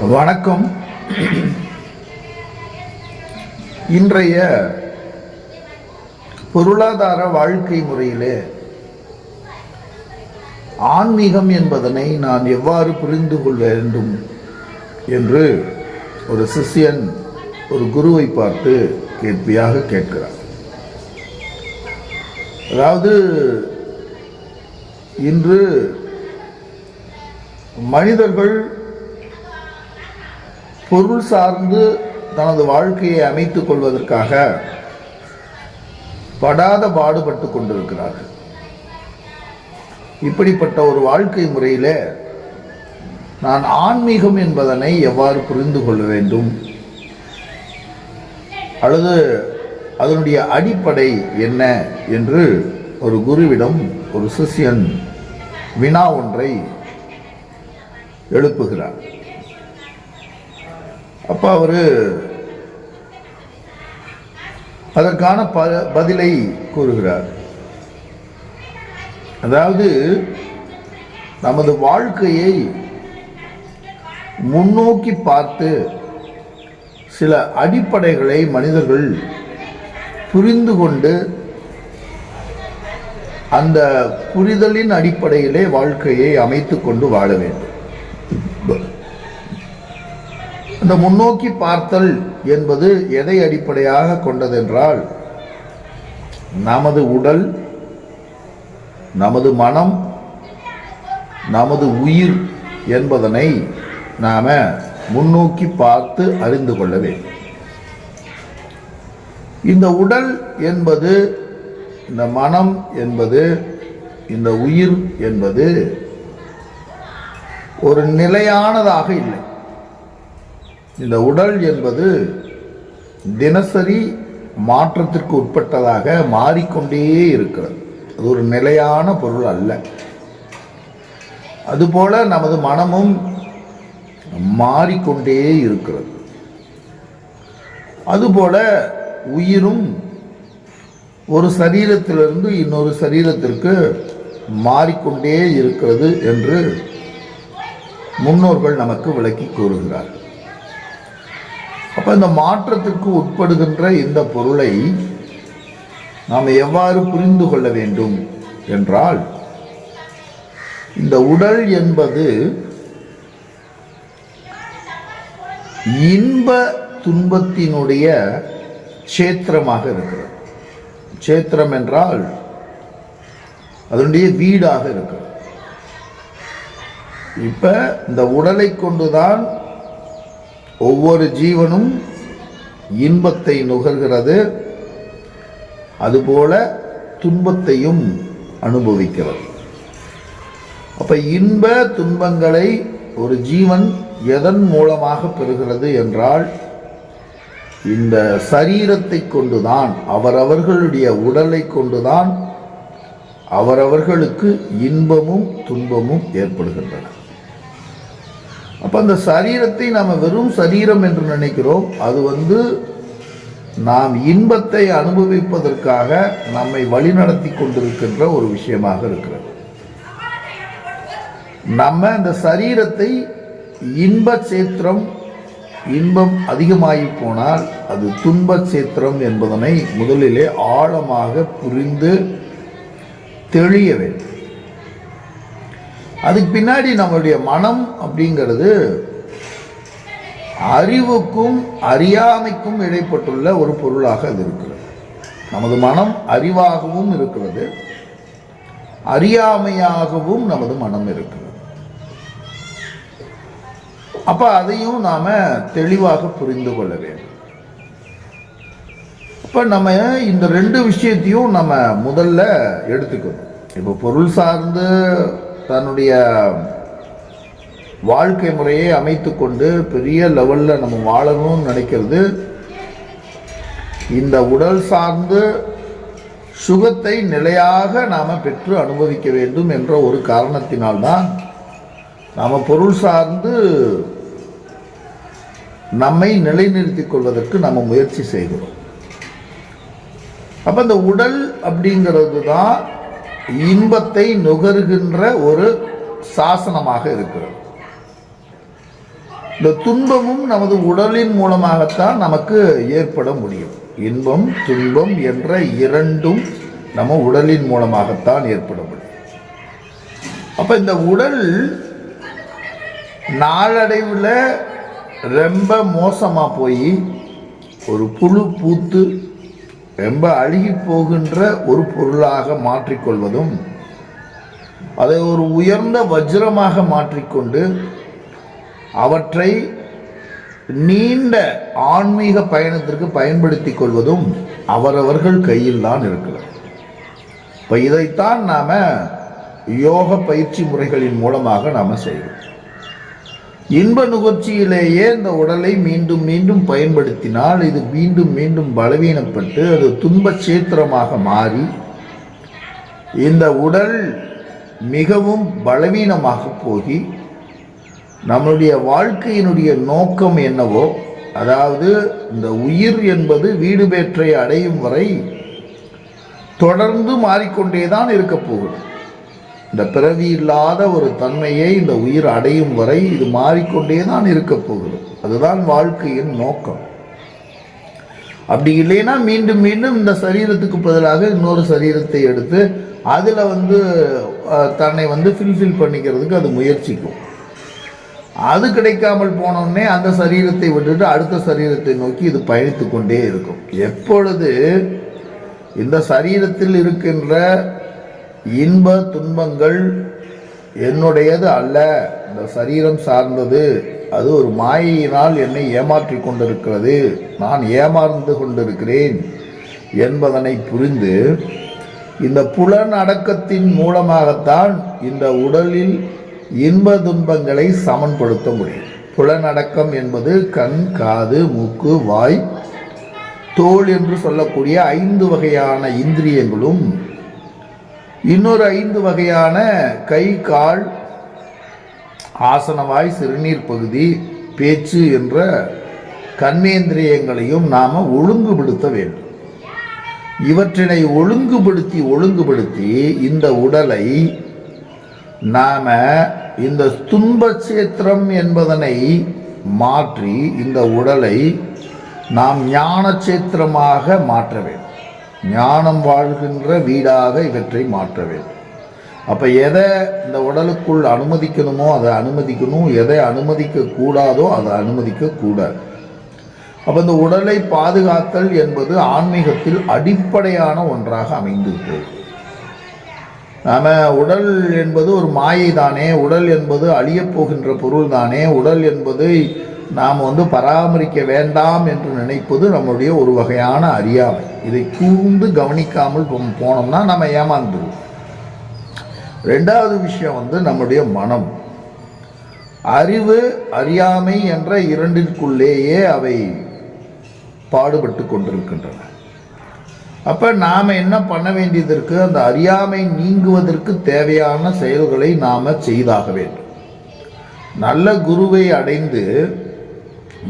வணக்கம். இன்றைய பொருளாதார வாழ்க்கை முறையிலே ஆன்மீகம் என்பதனை நான் எவ்வாறு புரிந்து கொள்ள வேண்டும் என்று ஒரு சிஷ்யன் ஒரு குருவை பார்த்து கேள்வியாக கேட்கிறார். அதாவது இன்று மனிதர்கள் பொருள் சார்ந்து தனது வாழ்க்கையை அமைத்துக் கொள்வதற்காக படாத பாடுபட்டு கொண்டிருக்கிறார்கள். இப்படிப்பட்ட ஒரு வாழ்க்கை முறையில் நான் ஆன்மீகம் என்பதனை எவ்வாறு புரிந்து கொள்ள வேண்டும்? அல்லது அதனுடைய அடிப்படை என்ன என்று ஒரு குருவிடம் ஒரு சிஷ்யன் வினா ஒன்றை எழுப்புகிறார். அப்போ அவர் அதற்கான ப பதிலை கூறுகிறார். அதாவது நமது வாழ்க்கையை முன்னோக்கி பார்த்து சில அடிப்படைகளை மனிதர்கள் புரிந்து கொண்டு அந்த புரிதலின் அடிப்படையிலே வாழ்க்கையை அமைத்து கொண்டு வாழ வேண்டும். இந்த முன்னோக்கி பார்த்தல் என்பது எதை அடிப்படையாக கொண்டதென்றால் நமது உடல் நமது மனம் நமது உயிர் என்பதனை நாம முன்னோக்கி பார்த்து அறிந்து கொள்ள வேண்டும். இந்த உடல் என்பது இந்த மனம் என்பது இந்த உயிர் என்பது ஒரு நிலையானதாக இல்லை. இந்த உடல் என்பது தினசரி மாற்றத்திற்கு உட்பட்டதாக மாறிக்கொண்டே இருக்கிறது. அது ஒரு நிலையான பொருள் அல்ல. அதுபோல நமது மனமும் மாறிக்கொண்டே இருக்கிறது. அதுபோல உயிரும் ஒரு சரீரத்திலிருந்து இன்னொரு சரீரத்திற்கு மாறிக்கொண்டே இருக்கிறது என்று முன்னோர்கள் நமக்கு விளக்கி கூறுகிறார்கள். அப்போ இந்த மாற்றத்திற்கு உட்படுகின்ற இந்த பொருளை நாம் எவ்வாறு புரிந்து கொள்ள வேண்டும் என்றால் இந்த உடல் என்பது இன்ப துன்பத்தினுடைய சேத்திரமாக இருக்கிறது. சேத்திரம் என்றால் அதனுடைய வீடாக இருக்கிறது. இப்போ இந்த உடலை கொண்டுதான் ஒவ்வொரு ஜீவனும் இன்பத்தை நுகர்கிறது. அதுபோல துன்பத்தையும் அனுபவிக்கிறது. அப்ப இன்ப துன்பங்களை ஒரு ஜீவன் எதன் மூலமாக பெறுகிறது என்றால் இந்த சரீரத்தை கொண்டுதான் அவரவர்களுடைய உடலை கொண்டுதான் அவரவர்களுக்கு இன்பமும் துன்பமும் ஏற்படுகின்றன. அப்போ அந்த சரீரத்தை நாம் வெறும் சரீரம் என்று நினைக்கிறோம். அது வந்து நாம் இன்பத்தை அனுபவிப்பதற்காக நம்மை வழிநடத்தி கொண்டிருக்கின்ற ஒரு விஷயமாக இருக்கிறது. நம்ம இந்த சரீரத்தை இன்ப சேத்திரம் இன்பம் அதிகமாகி போனால் அது துன்ப சேத்திரம் என்பதனை முதலிலே ஆழமாக புரிந்து தெளிய வேண்டும். அதுக்கு பின்னாடி நம்மளுடைய மனம் அப்படிங்கிறது அறிவுக்கும் அறியாமைக்கும் இடைப்பட்டுள்ள ஒரு பொருளாக அது இருக்கிறது. நமது மனம் அறிவாகவும் இருக்கிறது. அறியாமையாகவும் நமது மனம் இருக்கிறது. அப்ப அதையும் நாம தெளிவாக புரிந்து கொள்ள வேண்டும். இப்ப நம்ம இந்த ரெண்டு விஷயத்தையும் நம்ம முதல்ல எடுத்துக்கணும். இப்போ பொருள் சார்ந்து தன்னுடைய வாழ்க்கை முறையை அமைத்துக்கொண்டு பெரிய லெவலில் நம்ம வாழணும்னு நினைக்கிறது. இந்த உடல் சார்ந்து சுகத்தை நிலையாக நாம் பெற்று அனுபவிக்க வேண்டும் என்ற ஒரு காரணத்தினால்தான் நாம் பொருள் சார்ந்து நம்மை நிலைநிறுத்திக் கொள்வதற்கு நம்ம முயற்சி செய்கிறோம். அப்போ இந்த உடல் அப்படிங்கிறது தான் இன்பத்தை நுகர்கின்ற ஒரு சாசனமாக இருக்கிறது. இந்த துன்பமும் நமது உடலின் மூலமாகத்தான் நமக்கு ஏற்பட முடியும். இன்பம் துன்பம் என்ற இரண்டும் நம்ம உடலின் மூலமாகத்தான் ஏற்பட முடியும். அப்ப இந்த உடல் நாளடைவில் ரொம்ப மோசமாக போய் ஒரு புழு பூத்து ரொம்ப அழுகி போகின்ற ஒரு பொருளாக மாற்றிக்கொள்வதும் அதை ஒரு உயர்ந்த வஜ்ரமாக மாற்றிக்கொண்டு அவற்றை நீண்ட ஆன்மீக பயணத்திற்கு பயன்படுத்தி கொள்வதும் அவரவர்கள் கையில் தான் இருக்கிறது. இப்போ இதைத்தான் நாம் யோக பயிற்சி முறைகளின் மூலமாக நாம் செய்கிறோம். இன்ப நுகர்ச்சியிலேயே இந்த உடலை மீண்டும் மீண்டும் பயன்படுத்தினால் இது மீண்டும் மீண்டும் பலவீனப்பட்டு அது துன்ப சேத்திரமாக மாறி இந்த உடல் மிகவும் பலவீனமாக போகி நம்மளுடைய வாழ்க்கையினுடைய நோக்கம் என்னவோ அதாவது இந்த உயிர் என்பது வீடு பேற்றை அடையும் வரை தொடர்ந்து மாறிக்கொண்டே தான் இருக்க போகிறது இந்த பிறவி இல்லாத ஒரு தன்மையை இந்த உயிர் அடையும் வரை இது மாறிக்கொண்டே தான் இருக்க போகுது. அதுதான் வாழ்க்கையின் நோக்கம். அப்படி இல்லைன்னா மீண்டும் மீண்டும் இந்த சரீரத்துக்கு பதிலாக இன்னொரு சரீரத்தை எடுத்து அதில் வந்து தன்னை வந்து ஃபில்ஃபில் பண்ணிக்கிறதுக்கு அது முயற்சிக்கும். அது கிடைக்காமல் போனோடனே அந்த சரீரத்தை விட்டுட்டு அடுத்த சரீரத்தை நோக்கி இது பயணித்து கொண்டே இருக்கும். எப்பொழுது இந்த சரீரத்தில் இருக்கின்ற இன்ப துன்பங்கள் என்னுடையது அல்ல. இந்த சரீரம் சார்ந்தது. அது ஒரு மாயையினால் என்னை ஏமாற்றி கொண்டிருக்கிறது. நான் ஏமாந்து கொண்டிருக்கிறேன் என்பதனை புரிந்து இந்த புலன் அடக்கத்தின் மூலமாகத்தான் இந்த உடலில் இன்ப துன்பங்களை சமன்படுத்த முடியும். புலனடக்கம் என்பது கண் காது மூக்கு வாய் தோல் என்று சொல்லக்கூடிய ஐந்து வகையான இந்திரியங்களும் இன்னொரு ஐந்து வகையான கை கால் ஆசனவாய் சிறுநீர் பகுதி பேச்சு என்ற கர்மேந்திரியங்களையும் நாம் ஒழுங்குபடுத்த வேண்டும். இவற்றினை ஒழுங்குபடுத்தி ஒழுங்குபடுத்தி இந்த உடலை நாம் இந்த துன்பச்சேத்திரம் என்பதனை மாற்றி இந்த உடலை நாம் ஞானக்ஷேத்திரமாக மாற்ற வேண்டும். ஞானம் வாழ்கின்ற வீடாக இவற்றை மாற்ற வேண்டும். அப்போ எதை இந்த உடலுக்குள் அனுமதிக்கணுமோ அதை அனுமதிக்கணும். எதை அனுமதிக்க கூடாதோ அதை அனுமதிக்க கூடாது. அப்போ இந்த உடலை பாதுகாத்தல் என்பது ஆன்மீகத்தில் அடிப்படையான ஒன்றாக அமைந்திருக்கிறது. நாம் உடல் என்பது ஒரு மாயை தானே உடல் என்பது அழியப் போகின்ற பொருள் தானே உடல் என்பது நாம் வந்து பராமரிக்க வேண்டாம் என்று நினைப்பது நம்முடைய ஒரு வகையான அறியாமை. இதை கூர்ந்து கவனிக்காமல் போ- போனோம்னா நம்ம ஏமாந்துருவோம். ரெண்டாவது விஷயம் வந்து நம்முடைய மனம். அறிவு அறியாமை என்ற இரண்டிற்குள்ளேயே அவை பாடுபட்டு கொண்டிருக்கின்றன. அப்போ நாம் என்ன பண்ண வேண்டியது அந்த அறியாமை நீங்குவதற்கு தேவையான செயல்களை நாம் செய்தாக வேண்டும். நல்ல குருவை அடைந்து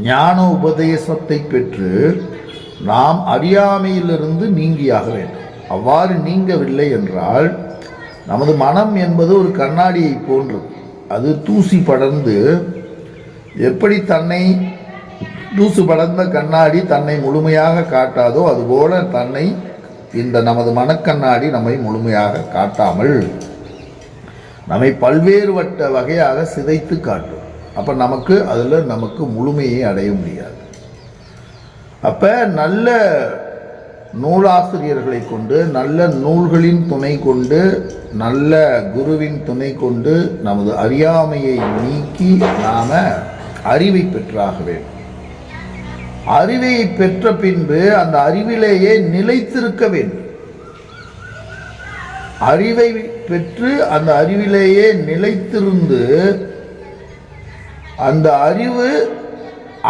ஞான உபதேசத்தை பெற்று நாம் அறியாமையிலிருந்து நீங்கியாக வேண்டும். அவ்வாறு நீங்கவில்லை என்றால் நமது மனம் என்பது ஒரு கண்ணாடியை போன்றது அது தூசி படர்ந்து எப்படி தன்னை தூசு படர்ந்த கண்ணாடி தன்னை முழுமையாக காட்டாதோ அதுபோல தன்னை இந்த நமது மனக்கண்ணாடி நம்மை முழுமையாக காட்டாமல் நம்மை பல்வேறு வட்ட வகையாக சிதைத்து காட்டும். அப்போ நமக்கு அதில் நமக்கு முழுமையை அடைய முடியாது. அப்போ நல்ல நூலாசிரியர்களை கொண்டு நல்ல நூல்களின் துணை கொண்டு நல்ல குருவின் துணை கொண்டு நமது அறியாமையை நீக்கி நாம் அறிவை பெற்றாக வேண்டும். அறிவை பெற்ற பின்பு அந்த அறிவிலேயே நிலைத்திருக்க வேண்டும். அறிவை பெற்று அந்த அறிவிலேயே நிலைத்திருந்து அந்த அறிவு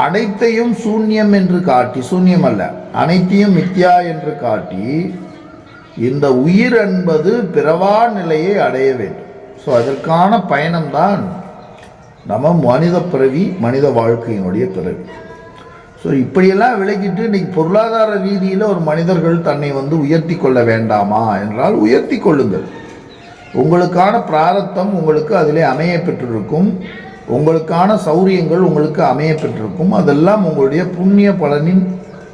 அனைத்தையும் சூன்யம் என்று காட்டி சூன்யம் அல்ல அனைத்தையும் மித்யா என்று காட்டி இந்த உயிர் என்பது பிறவா நிலையை அடைய வேண்டும். ஸோ அதற்கான பயணம்தான் நம்ம மனித பிறவி மனித வாழ்க்கையினுடைய பிறவி. ஸோ இப்படியெல்லாம் விளக்கிட்டு இன்னைக்கு பொருளாதார ரீதியில் ஒரு மனிதர்கள் தன்னை வந்து உயர்த்தி கொள்ள வேண்டாமா என்றால் உயர்த்தி கொள்ளுங்கள். உங்களுக்கான பிராரத்தம் உங்களுக்கு அதிலே அமைய பெற்றிருக்கும். உங்களுக்கான சௌரியங்கள் உங்களுக்கு அமைய பெற்றிருக்கும். அதெல்லாம் உங்களுடைய புண்ணிய பலனின்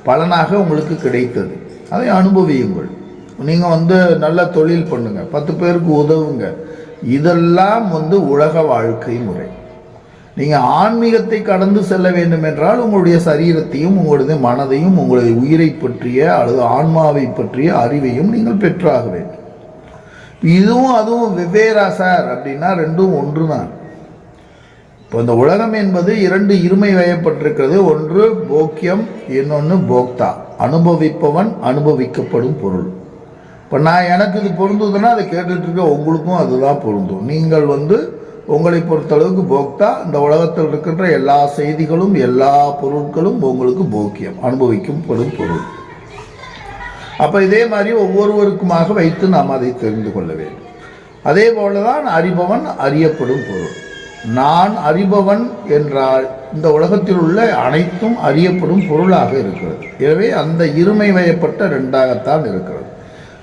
பலனாக உங்களுக்கு கிடைத்தது. அதை அனுபவியுங்கள். நீங்கள் வந்து நல்ல தொழில் பண்ணுங்கள் பத்து பேருக்கு உதவுங்க. இதெல்லாம் வந்து உலக வாழ்க்கை முறை. நீங்கள் ஆன்மீகத்தை கடந்து செல்ல வேண்டும் என்றால் உங்களுடைய சரீரத்தையும் உங்களுடைய மனதையும் உங்களுடைய உயிரை பற்றிய அல்லது ஆன்மாவை பற்றிய அறிவையும் நீங்கள் பெற்றாக வேண்டும். இதுவும் அதுவும் வெவ்வேறா சார். அப்படின்னா ரெண்டும் ஒன்று தான் இப்போ இந்த உலகம் என்பது இரண்டு இருமை வயப்பட்டிருக்கிறது ஒன்று போக்கியம் இன்னொன்று போக்தா. அனுபவிப்பவன் அனுபவிக்கப்படும் பொருள். இப்போ நான் எனக்கு இது பொருந்துதுன்னா அதை கேட்டுட்ருக்க உங்களுக்கும் அதுதான் பொருந்தும். நீங்கள் வந்து உங்களை பொறுத்தளவுக்கு போக்தா இந்த உலகத்தில் இருக்கின்ற எல்லா செய்திகளும் எல்லா பொருட்களும் உங்களுக்கு போக்கியம் அனுபவிக்கப்படும் பொருள். அப்போ இதே மாதிரி ஒவ்வொருவருக்குமாக வைத்து நாம் அதை தெரிந்து கொள்ள வேண்டும். அதே போல தான் அறிபவன் அறியப்படும் பொருள். நான் அறிபவன் என்றால் இந்த உலகத்தில் உள்ள அனைத்தும் அறியப்படும் பொருளாக இருக்கிறது. எனவே அந்த இருமை வயப்பட்ட ரெண்டாகத்தான் இருக்கிறது.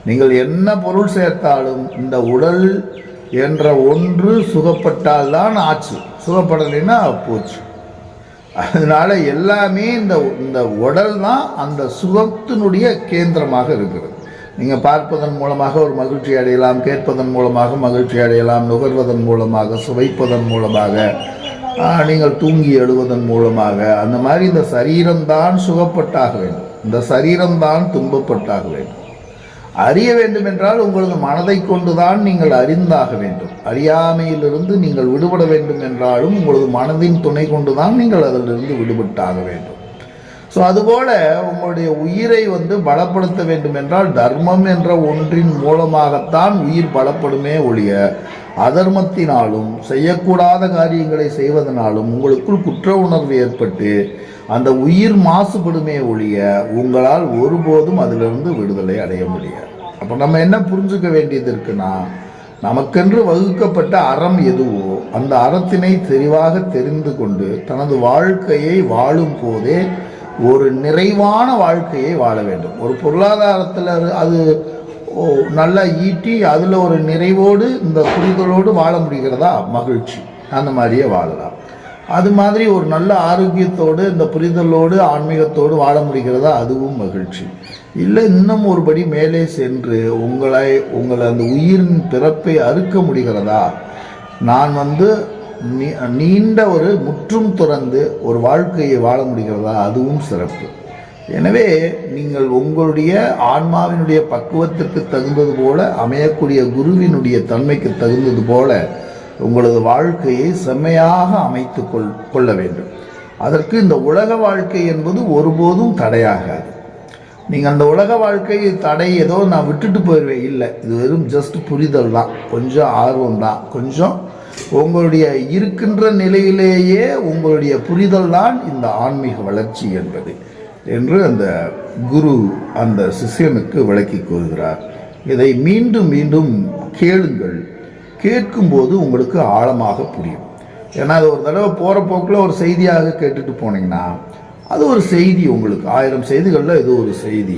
நீங்கள் என்ன பொருள் சேர்த்தாலும் இந்த உடல் என்ற ஒன்று சுகப்பட்டால்தான் ஆச்சு. சுகப்படலைன்னா போச்சு. அதனால எல்லாமே இந்த இந்த உடல் தான் அந்த சுகத்தினுடைய கேந்திரமாக இருக்கிறது. நீங்கள் பார்ப்பதன் மூலமாக ஒரு மகிழ்ச்சி அடையலாம் கேட்பதன் மூலமாக மகிழ்ச்சி அடையலாம் நுகர்வதன் மூலமாக சுவைப்பதன் மூலமாக நீங்கள் தூங்கி எழுவதன் மூலமாக. அந்த மாதிரி இந்த சரீரம்தான் சுகப்பட்டாக வேண்டும். இந்த சரீரம்தான் துன்பப்பட்டாக வேண்டும். அறிய வேண்டும் என்றால் உங்களது மனதை கொண்டுதான் நீங்கள் அறிந்தாக வேண்டும். அறியாமையிலிருந்து நீங்கள் விடுபட வேண்டும் என்றாலும் உங்களது மனதின் துணை கொண்டுதான் நீங்கள் அதிலிருந்து விடுபட்டாக வேண்டும். ஸோ அதுபோல உங்களுடைய உயிரை வந்து பலப்படுத்த வேண்டும் என்றால் தர்மம் என்ற ஒன்றின் மூலமாகத்தான் உயிர் பலப்படுமே ஒழிய அதர்மத்தினாலும் செய்யக்கூடாத காரியங்களை செய்வதனாலும் உங்களுக்குள் குற்ற உணர்வு ஏற்பட்டு அந்த உயிர் மாசுபடுமே ஒழிய உங்களால் ஒருபோதும் அதிலிருந்து விடுதலை அடைய முடியாது. அப்போ நம்ம என்ன புரிஞ்சுக்க வேண்டியது இருக்குன்னா நமக்கென்று வகுக்கப்பட்ட அறம் எதுவோ அந்த அறத்தினை தெளிவாக தெரிந்து கொண்டு தனது வாழ்க்கையை வாழும் போதே ஒரு நிறைவான வாழ்க்கையை வாழ வேண்டும். ஒரு பொருளாதாரத்தில் அது ஓ, நல்லா ஈட்டி அதில் ஒரு நிறைவோடு இந்த புரிதலோடு வாழ முடிகிறதா? மகிழ்ச்சி. அந்த மாதிரியே வாழலாம். அது மாதிரி ஒரு நல்ல ஆரோக்கியத்தோடு இந்த புரிதலோடு ஆன்மீகத்தோடு வாழ முடிகிறதா? அதுவும் மகிழ்ச்சி. இல்லை இன்னும் ஒருபடி மேலே சென்று உங்களை உங்களை அந்த உயிரின் பிறப்பை அறுக்க முடிகிறதா? நான் வந்து நீண்ட ஒரு முற்றும் துறந்து ஒரு வாழ்க்கையை வாழ முடிகிறதா? அதுவும் சிறப்பு. எனவே நீங்கள் உங்களுடைய ஆன்மாவினுடைய பக்குவத்திற்கு தகுந்தது போல அமையக்கூடிய குருவினுடைய தன்மைக்கு தகுந்தது போல உங்களது வாழ்க்கையை செம்மையாக அமைத்து கொள் கொள்ள வேண்டும். அதற்கு இந்த உலக வாழ்க்கை என்பது ஒருபோதும் தடையாகாது. நீங்கள் அந்த உலக வாழ்க்கை தடை ஏதோ நான் விட்டுட்டு போயிடுவேன் இல்லை இது வெறும் ஜஸ்ட் புரிதல் தான். கொஞ்சம் ஆர்வம் தான். கொஞ்சம் உங்களுடைய இருக்கின்ற நிலையிலேயே உங்களுடைய புரிதல் தான் இந்த ஆன்மீக வளர்ச்சி என்பது என்று அந்த குரு அந்த சிஷ்யனுக்கு விளக்கி கூறுகிறார். இதை மீண்டும் மீண்டும் கேளுங்கள். கேட்கும்போது உங்களுக்கு ஆழமாக புரியும். ஏன்னா அது ஒரு தடவை போகிற போக்கில் ஒரு செய்தியாக கேட்டுட்டு போனீங்கன்னா அது ஒரு செய்தி உங்களுக்கு. ஆயிரம் செய்திகளில் இது ஒரு செய்தி.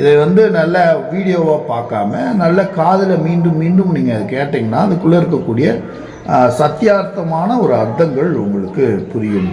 இதை வந்து நல்ல வீடியோவாக பார்க்காம நல்ல காதில் மீண்டும் மீண்டும் நீங்கள் கேட்டிங்கன்னா அதுக்குள்ளே இருக்கக்கூடிய சத்தியார்த்தமான ஒரு அர்த்தங்கள் உங்களுக்கு புரியும்.